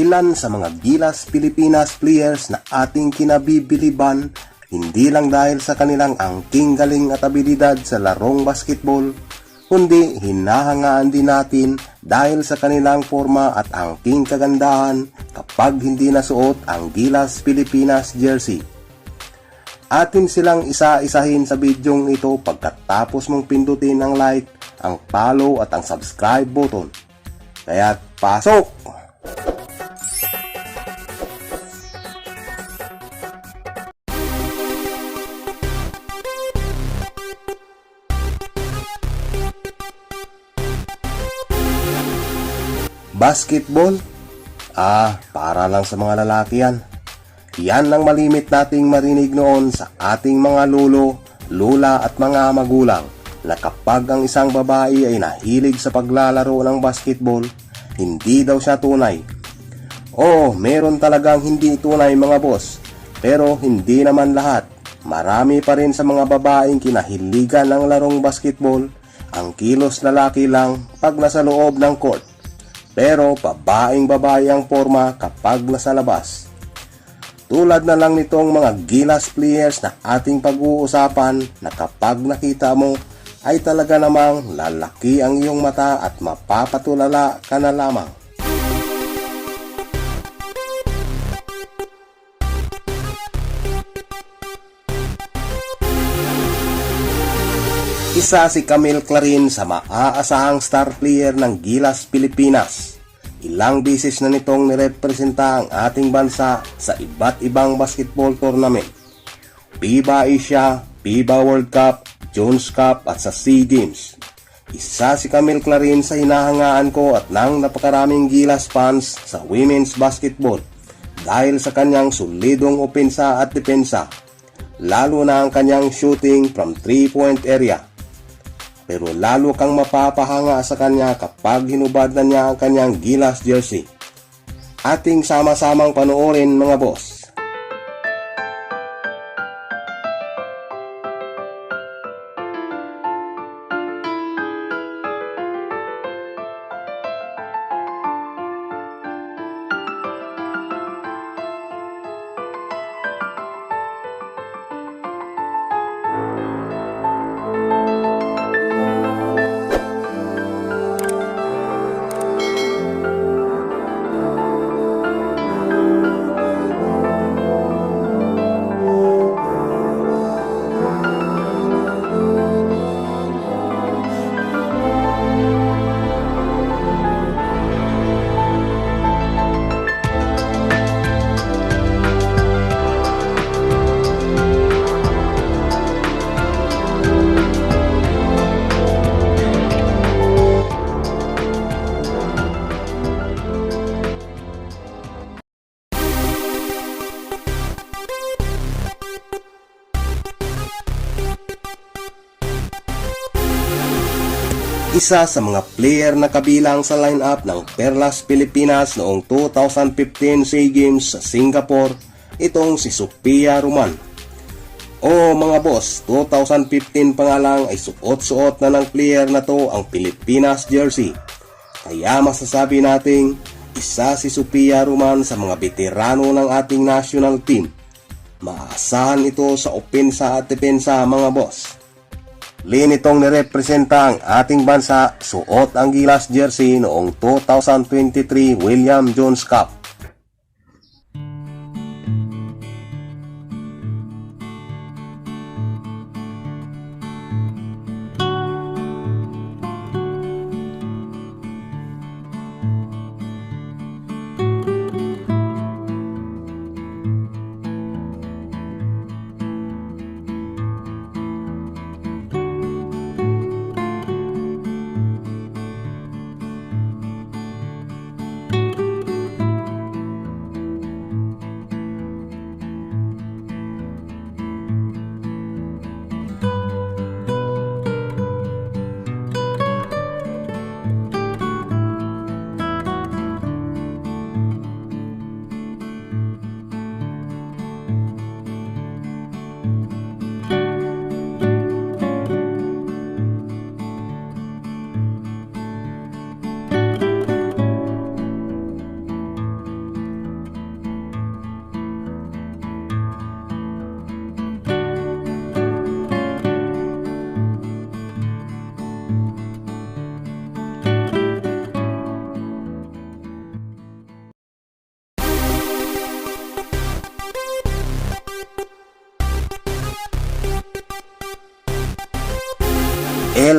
ilan sa mga Gilas Pilipinas players na ating kinabibiliban hindi lang dahil sa kanilang angking galing at abilidad sa larong basketball, kundi hinahangaan din natin dahil sa kanilang forma at angking kagandahan kapag hindi nasuot ang Gilas Pilipinas jersey. Atin silang isa-isahin sa bidyong ito pagkatapos mong pindutin ang like, ang follow at ang subscribe button. Kaya pasok! Basketball? Ah, para lang sa mga lalaki yan. Yan ang malimit nating marinig noon sa ating mga lolo, lula at mga magulang na kapag ang isang babae ay nahilig sa paglalaro ng basketball, hindi daw siya tunay. Oo, meron talagang hindi tunay mga boss, pero hindi naman lahat. Marami pa rin sa mga babaeng kinahiligan ng larong basketball, ang kilos lalaki lang pag nasa loob ng court. Pero babaeng babae ang forma kapag nasa labas. Tulad na lang nitong mga Gilas players na ating pag-uusapan na kapag nakita mo ay talaga namang lalaki ang iyong mata at mapapatulala ka na lamang. Isa si Camille Clarin sa maaasahang star player ng Gilas Pilipinas. Ilang bisis na nitong nirepresenta ang ating bansa sa iba't ibang basketball tournament. FIBA Asia, FIBA World Cup, Jones Cup at sa SEA Games. Isa si Camille Clarin sa hinahangaan ko at ng napakaraming Gilas fans sa women's basketball dahil sa kanyang solidong opensa at depensa, lalo na ang kanyang shooting from 3-point area pero lalo kang mapapahanga sa kanya kapag hinubad na niya ang kanyang Gilas jersey. Ating sama-samang panoorin mga boss. Isa sa mga player na kabilang sa lineup ng Perlas Pilipinas noong 2015 SEA Games sa Singapore, itong si Sophia Roman. O mga boss, 2015 pa nga lang ay suot-suot na ng player na to ang Pilipinas jersey. Kaya masasabi nating isa si Sophia Roman sa mga veterano ng ating national team. Maasahan ito sa opensa at depensa mga boss. Linitong nirepresenta ang ating bansa suot ang Gilas jersey noong 2023 William Jones Cup.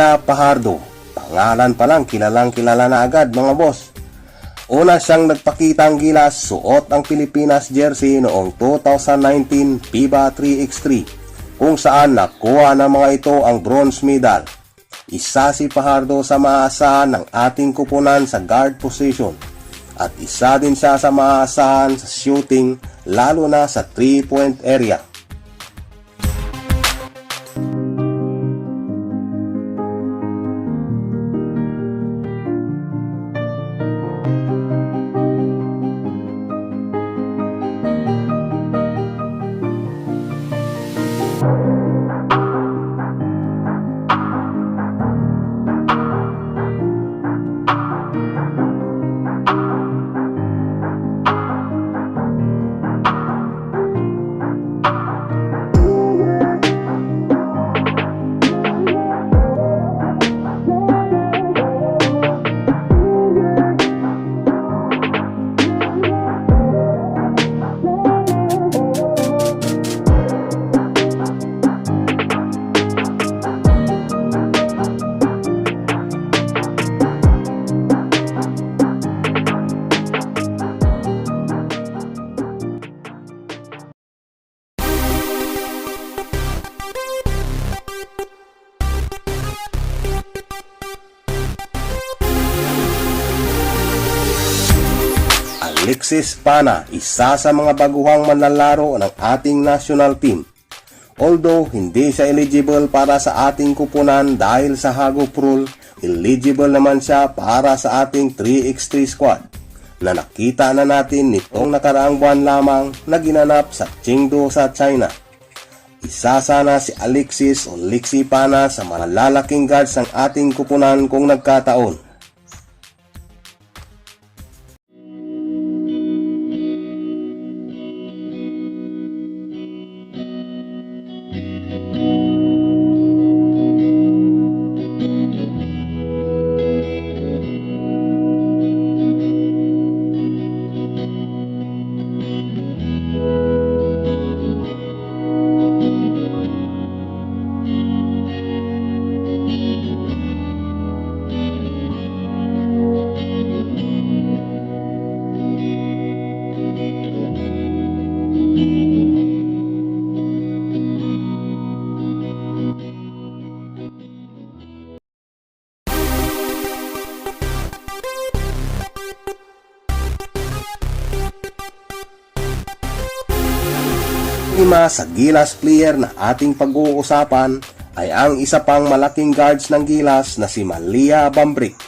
Ella Pajardo. Pangalan pa lang kilalang kilala na agad mga boss. Una siyang nagpakita ang gilas suot ang Pilipinas jersey noong 2019 FIBA 3x3 kung saan nakuha ng mga ito ang bronze medal. Isa si Pajardo sa maasahan ng ating kupunan sa guard position at isa din siya sa maasahan sa shooting lalo na sa 3-point area. Alexis Pana, isa sa mga baguhang manlalaro ng ating national team. Although hindi siya eligible para sa ating kupunan dahil sa Hagop rule, eligible naman siya para sa ating 3x3 squad na nakita na natin nitong nakaraang buwan lamang na ginanap sa Chengdu sa China. Isa sana si Alexis o Lixi Pana sa malalaking guards ng ating kupunan kung nagkataon. Lima sa Gilas player na ating pag-uusapan ay ang isa pang malaking guards ng Gilas na si Malia Bambrick.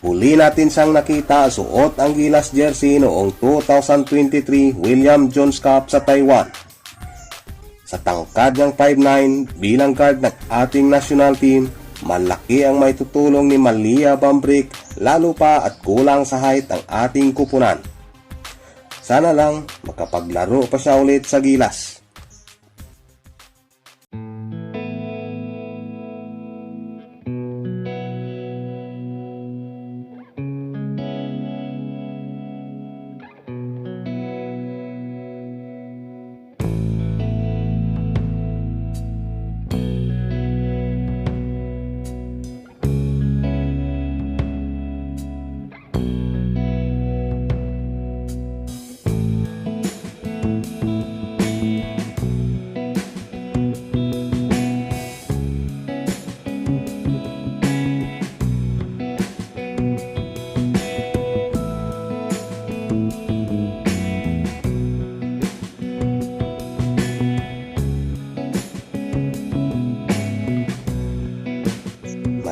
Huli natin siyang nakita suot ang Gilas jersey noong 2023 William Jones Cup sa Taiwan. Sa tangkad ng 5'9 bilang guard ng ating national team, malaki ang may tutulong ni Malia Bambrick lalo pa at kulang sa height ang ating kupunan. Sana lang makapaglaro pa siya ulit sa Gilas.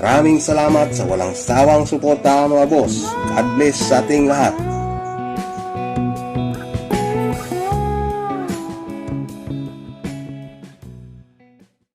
Maraming salamat sa walang sawang suporta mga boss. God bless sa ating lahat.